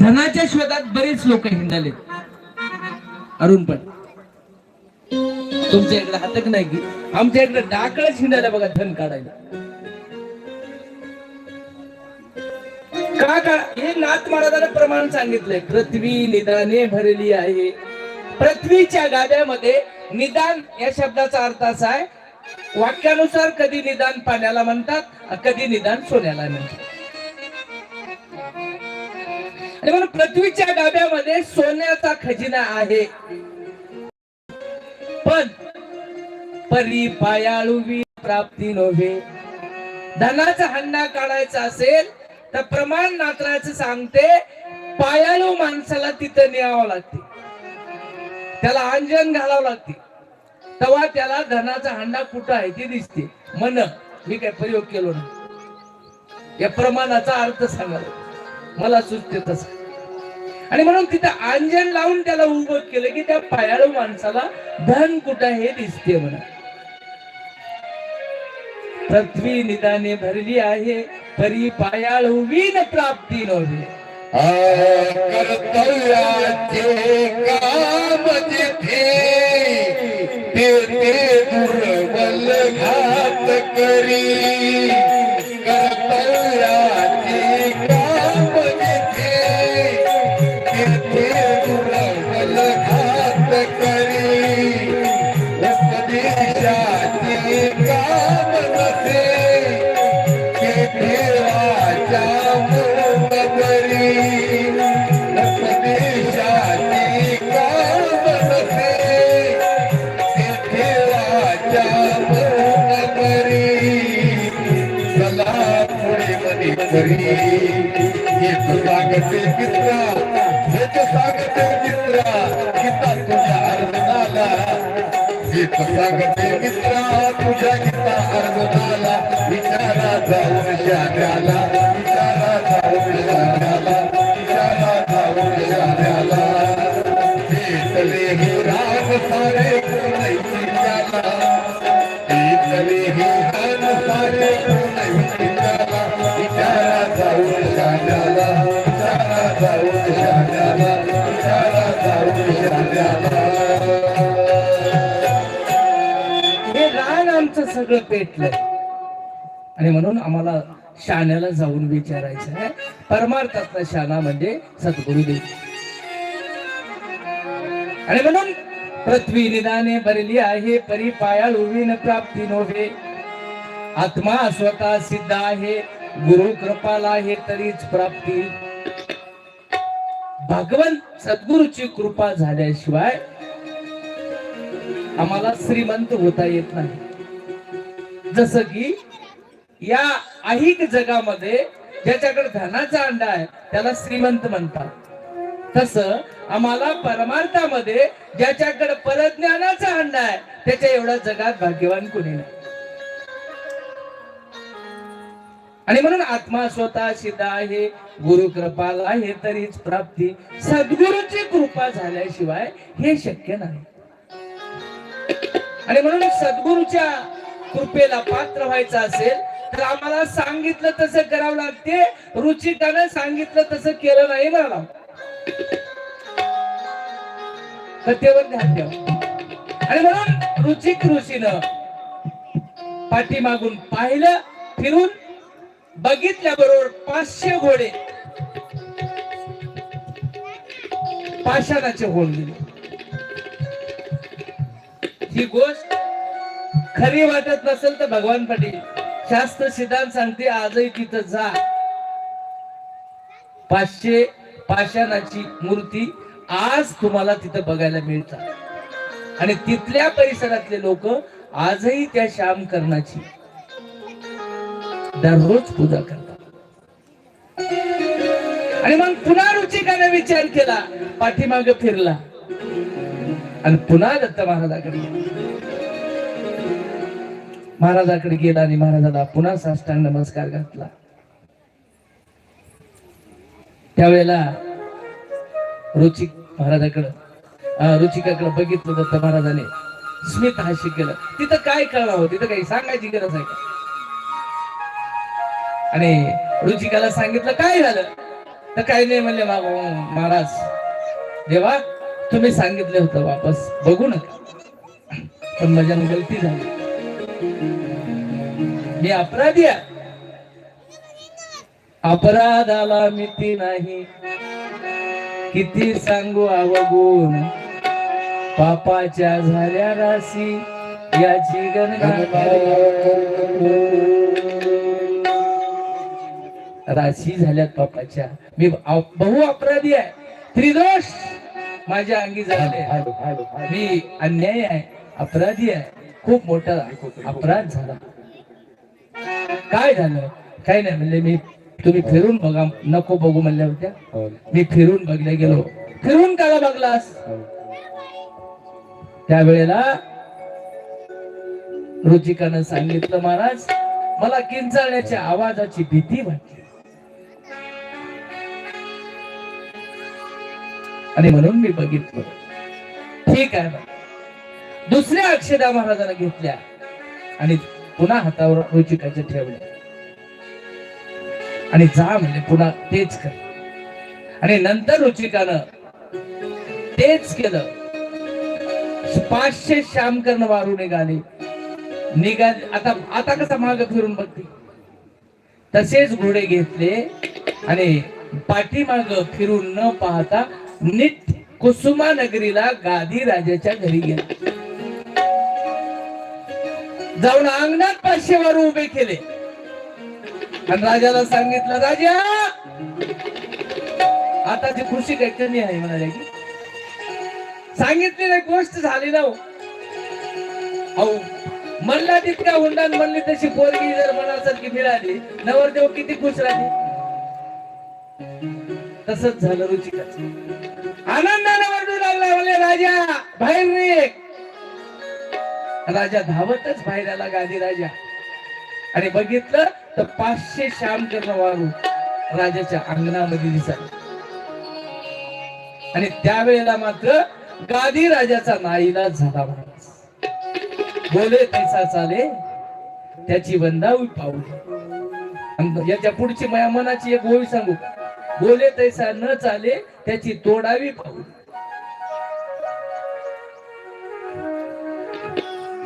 धनाच्या शोधात बरेच लोक हिंडाले. अरुण पण. तुमच्या इकडे हातक नाही की? आमच्या इकडे डाकळच हिंडायला बघा धन काढायला. का का हे नाथ महाराजांना प्रमाण सांगितलंय. पृथ्वी निदाने भरली आहे. पृथ्वीच्या गाद्यामध्ये निदान या शब्दाचा अर्थ असा आहे वाक्यानुसार कधी निदान पाण्याला म्हणतात कधी निदान सोन्याला म्हणतात. आणि म्हणून पृथ्वीच्या गाभ्यामध्ये सोन्याचा खजिना आहे. पण परी पायाळुवी प्राप्ती नव्हे. धनाचा हंडा काढायचा असेल तर प्रमाण नात्राचं सांगते पायाळू माणसाला तिथं न्यावं लागते. त्याला अंजन घालावं लागते. तेव्हा त्याला धनाचा हंडा कुठं आहे ते दिसते. मन मी काय प्रयोग केलो नाही. या प्रमाणाचा अर्थ सांगाल मला सुचते तसं. आणि म्हणून तिथं अंजन लावून त्याला उभं केलं की त्या पायाळू माणसाला धन कुठं हे दिसते म्हणा. पृथ्वी निदाने भरली आहे तरी पायाळू वीन प्राप्ती नव्हे. कर्तव्याचे काम जिथे दुर्बल घात करी. हेच सांगते मित्रा हेच सांगते मित्रा गीता तुझ्या अर्जुनाला हेच सांगते मित्रा तुझ्या गीता विचारा जाऊन विचारा जाऊन विचारा जाऊन हे राग सारे हे हे रान आमचं सगळं पेटलंय आणि म्हणून आम्हाला शाण्याला जाऊन विचारायचं आहे. परमार्थातला शाना म्हणजे सद्गुरुदेव. आणि म्हणून पृथ्वी निदाने भरली आहे परी पायाळ विन प्राप्ती नव्हे आत्मा स्वतः सिद्ध आहे. गुरु कृपाला हे तरीच प्राप्ती. भगवंत सद्गुरूची कृपा झाल्याशिवाय आम्हाला श्रीमंत होता येत नाही. जस की या ऐहिक जगामध्ये ज्याच्याकडे धनाचा अंडा आहे त्याला श्रीमंत म्हणतात. तस आम्हाला परमार्थामध्ये ज्याच्याकडे परज्ञानाचा अंडा आहे त्याच्या एवढ्या जगात भाग्यवान कोणी नाही. आणि म्हणून आत्मा स्वतः सिद्ध आहे गुरु कृपाला आहे तरीच प्राप्ती. सद्गुरूची कृपा झाल्याशिवाय हे शक्य नाही. आणि म्हणून सद्गुरूच्या कृपेला पात्र व्हायचं असेल तर आम्हाला सांगितलं तसं करावं लागते रुचिकानं सांगितलं तसं केलं नाही ना कथेवर ध्यान द्यावं आणि म्हणून रुचिक ऋषीनं पाठीमागून पाहिलं फिरून बघितल्याबरोबर पाचशे घोडे. पाषाणाचे होऊन गेले ही गोष्ट खरी वाटत नसेल तर भगवान पाटील शास्त्र सिद्धांत सांगते आजही तिथं जा. पाचशे पाषाणाची मूर्ती आज तुम्हाला तिथं बघायला मिळतात. आणि तिथल्या परिसरातले लोक आजही त्या श्याम कर्णाची. दररोज पूजा करतात. आणि मग पुन्हा रुचिकाने विचार केला पाठीमाग फिरला. आणि पुन्हा दत्त महाराजाकडे महाराजाकडे गेला आणि महाराजाला पुन्हा साष्टांग नमस्कार घातला. त्यावेळेला रुचिक महाराजाकडं रुचिकाकडं रुचिकाकडे बघितलं दत्त महाराजाने. स्मित हास्य केलं. तिथं काय करावं हो? तिथं काही सांगायची गरज आहे का? आणि रुचिकाला सांगितलं काय झालं? तर काही नाही म्हणले मा- महाराज देवा तुम्ही सांगितलं होतं वापस बघू नका. पण माझ्या गलती झाली. मी अपराधी अपराधाला मिती नाही. किती सांगू अवगुण. पापाच्या झाल्या राशी याची गणगा राशी झाल्यात पापाच्या मी बहु अपराधी आहे. त्रिदोष माझ्या अंगी झाले. मी अन्याय आहे. अपराधी आहे. खूप मोठा अपराध झाला. काय झालं? काय नाही म्हणले मी तुम्ही फिरून बघा. नको बघू म्हणल्या होत्या. मी फिरून बघल्या गेलो. फिरून काला बघलास? त्यावेळेला रुचिकानं सांगितलं महाराज मला किंचाळण्याच्या आवाजाची भीती वाटली. आणि म्हणून मी बघितलं. ठीक आहे ना? दुसऱ्या अक्षदा महाराजांना घेतल्या आणि पुन्हा हातावर रुचिकाचे ठेवले. आणि जा म्हणजे पुन्हा तेच कर. आणि नंतर रुचिकानं तेच केलं. पाचशे श्यामकर्ण वारू निघाले. निघाले आता आता कसा माग फिरून बघते? तसेच घोडे घेतले आणि पाठीमाग फिरून न पाहता नीट कुसुमा नगरीला गादी राजाच्या घरी गेला. जाऊन अंगणात पाचशे वारू उभे केले. आणि राजाला सांगितलं राजा आता जी खुशी काय कमी आहे म्हणाले की सांगितलेली गोष्ट झाली ना हो. अहो म्हणला तितका हुंडान म्हणली तशी पोरगी जर मनासारखी मिळाली नवरदेव किती खुश राहते तसंच झालं रुचिकाच. आनंदाने वरडू लागला म्हणले राजा बाहेर रे. राजा धावतच बाहेर आला गादी राजा आणि बघितलं तर पाचशे श्याम कर्ण वारू राजाच्या अंगणामध्ये दिसत. आणि त्यावेळेला मात्र गादी राजाचा नाईला झाला बोले तैसा चाले त्याची वंदावी पाऊल. याच्या पुढची मया मनाची एक ओळी सांगू. का? बोले तैसा न चाले त्याची तोडावी पाहू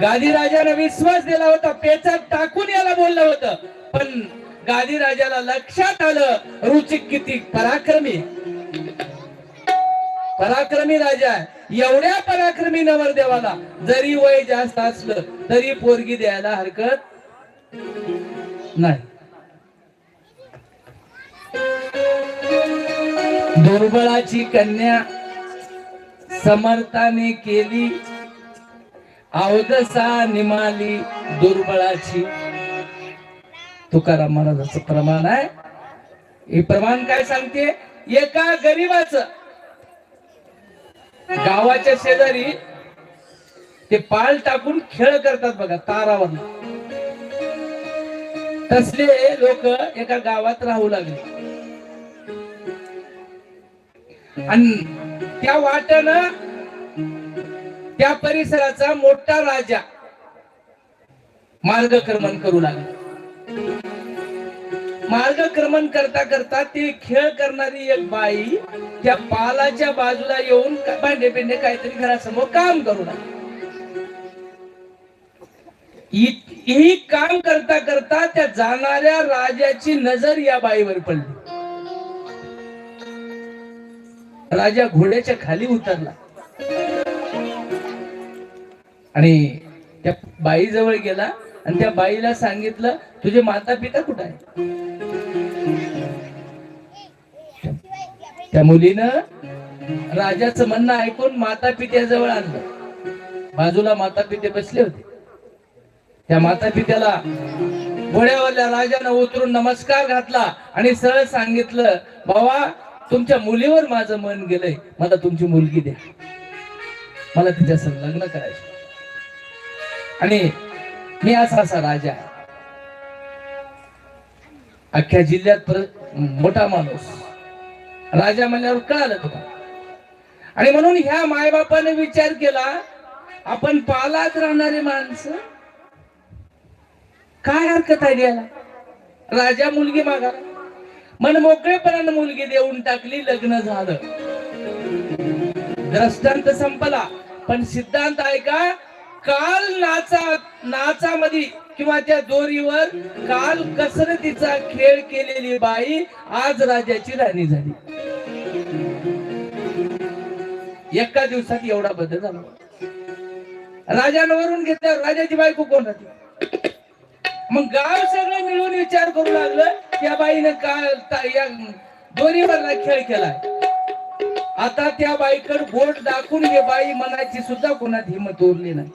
गादी राजाला विश्वास दिला होता पेचात टाकून याला बोललं होतं. पण गादी राजाला लक्षात आलं रुचिक किती पराक्रमी. पराक्रमी राजा आहे. एवढ्या पराक्रमी नवरदेवाला जरी वय जास्त असलं तरी पोरगी द्यायला हरकत नाही. दुर्बळाची कन्या समर्थाने केली. अवदसा निमाली दुर्बळाची. तुकाराम महाराजाचं प्रमाण आहे. हे प्रमाण काय सांगते? एका गरीबाच. गावाच्या शेजारी ते पाल टाकून खेळ करतात बघा तारावर तसले लोक एका गावात राहू लागले. आणि त्या वाट्यानं त्या परिसराचा मोठा राजा मार्गक्रमण करू लागला. मार्गक्रमण करता करता ती खेळ करणारी एक बाई त्या पालाच्या बाजूला येऊन भांडे पिंडे काहीतरी घरासमोर काम करू लागली. ही काम करता करता त्या जाणाऱ्या राजाची नजर या बाईवर पडली. राजा घोड्याच्या खाली उतरला. आणि त्या बाई जवळ गेला आणि त्या बाईला सांगितलं तुझे माता पिता कुठं आहे त्या मुलीनं राजाचं म्हणणं ऐकून माता पित्याजवळ आणलं. बाजूला माता पिते बसले होते. त्या माता पित्याला घोड्यावरल्या राजानं उतरून नमस्कार घातला आणि सरळ सांगितलं बाबा तुमच्या मुलीवर माझं मन गेलंय. मला तुमची मुलगी द्या. मला तिच्या लग्न करायचं. आणि मी असा असा राजा आहे. अख्ख्या जिल्ह्यात परत मोठा माणूस. राजा म्हणल्यावर कळालं तुला. आणि म्हणून ह्या मायबापाने विचार केला आपण पालात राहणारी माणसं? काय हरकत आहे द्यायला राजा मुलगी मागा मन मोकळेपणानं मुलगी देऊन टाकली लग्न झालं. दृष्टांत संपला. पण सिद्धांत आहे का? काल नाचा नाचामध्ये किंवा त्या दोरीवर काल कसरतीचा खेळ केलेली बाई आज राजाची राणी झाली. एका दिवसात एवढा बदल झाला. राजांवरून घेतल्यावर राजाची बायको कोण राहते? मग गाव सगळं मिळून विचार करू लागलं. त्या बाईनं काल या दोरीवरला खेळ केलाय. आता त्या बाईकड बोट दाखवून हे बाई मनाची सुद्धा कोणात हिंमत उरली नाही.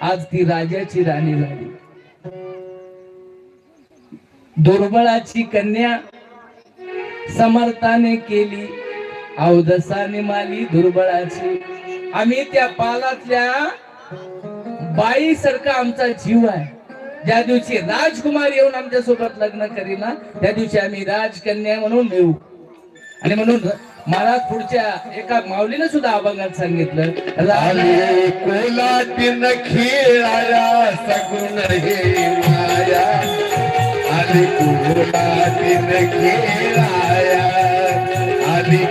आज ती राजाची राणी झाली. दुर्बळाची कन्या समर्थाने केली. अवधसाने माली दुर्बळाची. आम्ही त्या पालातल्या बाई सारखा आमचा जीव आहे. ज्या दिवशी राजकुमार येऊन आमच्यासोबत लग्न करीना त्या दिवशी आम्ही राजकन्या म्हणून मिळू आणि म्हणून मला पुढच्या एका माऊलीनं सुद्धा अभंगात सांगितलं रा- खेळाया सगुण हे माया. आली कोलाटीन खेळाया आली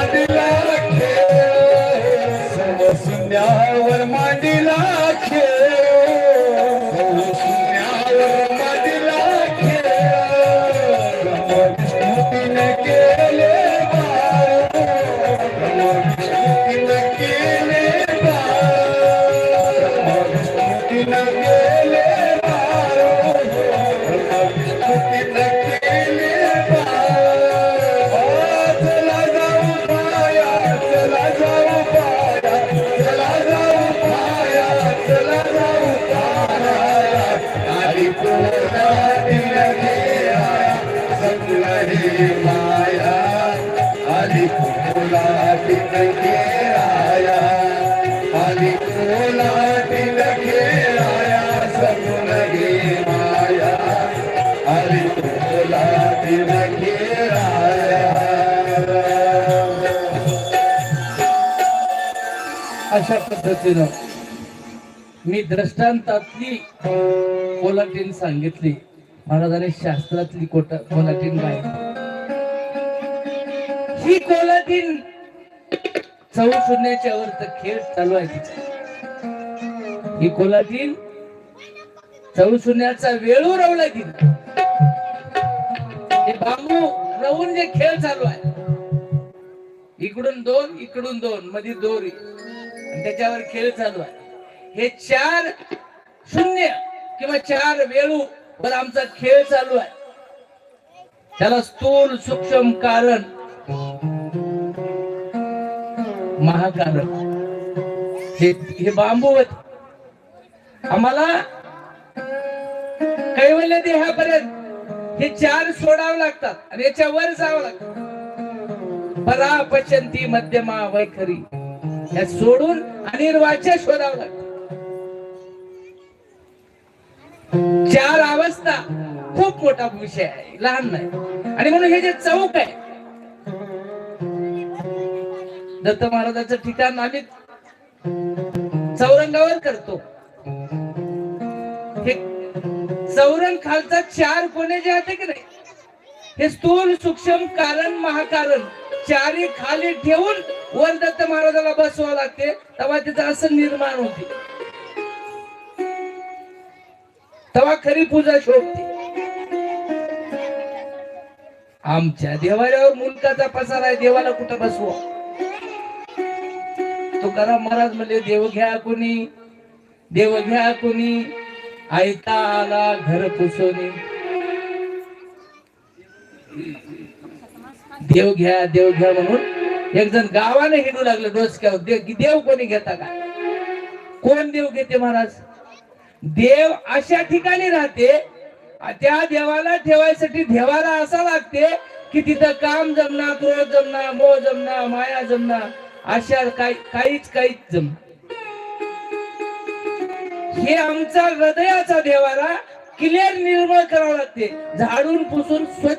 i Adilah. अशा पद्धतीनं मी दृष्टांतातली कोलाटीन सांगितली. महाराजांनी शास्त्रातली कोट कोलाटीन गायली ही कोलाटीन चौ शून्याच्या वर खेळ चालू आहे तिचा. ही कोलाटीन चौ शून्याचा वेळू रवला तिने. हे बांबू रवून जे खेळ चालू आहे. इकडून दोन इकडून दोन मध्ये दोरी. आणि त्याच्यावर खेळ चालू आहे. हे चार शून्य किंवा चार वेळू वर आमचा खेळ चालू आहे. त्याला स्थूल सूक्ष्म कारण महाकारण. हे हे बांबू आम्हाला कैवल्य देहापर्यंत हे चार सोडावं लागतात आणि याच्या वर जावं लागतं. परा पचंती मध्यमा वैखरी. या सोडून अनिर्वाच्या शोधावं लागत चार अवस्था खूप मोठा विषय आहे. लहान नाही. आणि म्हणून हे जे चौक आहे दत्त महाराजाचं ठिकाण आम्ही चौरंगावर करतो. हे चौरंग खालचा चार कोणे जे आहे की नाही? हे स्थूल सूक्ष्म कारण महाकारण चारी खाली ठेवून वर दत्त महाराजाला बसवावं लागते. तेव्हा तिचं असं निर्माण होते. तेव्हा खरी पूजा शोभते. आमच्या देवाऱ्यावर मुलकाचा पसार आहे देवाला कुठं बसवा? तुकाराम महाराज म्हणले देव घ्या कोणी देव घ्या कोणी ऐता आला घर पुसोनी देव घ्या देव घ्या म्हणून एक जण गावाने हिंडू लागलं डोसक्यावर. देव देव कोणी घेता का? कोण देव घेते महाराज? देव अशा ठिकाणी राहते त्या देवाला ठेवायसाठी देवाला असा लागते की तिथं काम जमना क्रोध जमना मोह जमना माया जमना अशा काही काहीच काहीच जम हे आमचा हृदयाचा देवाला क्लिअर निर्मळ करावं लागते. झाडून पुसून स्वच्छ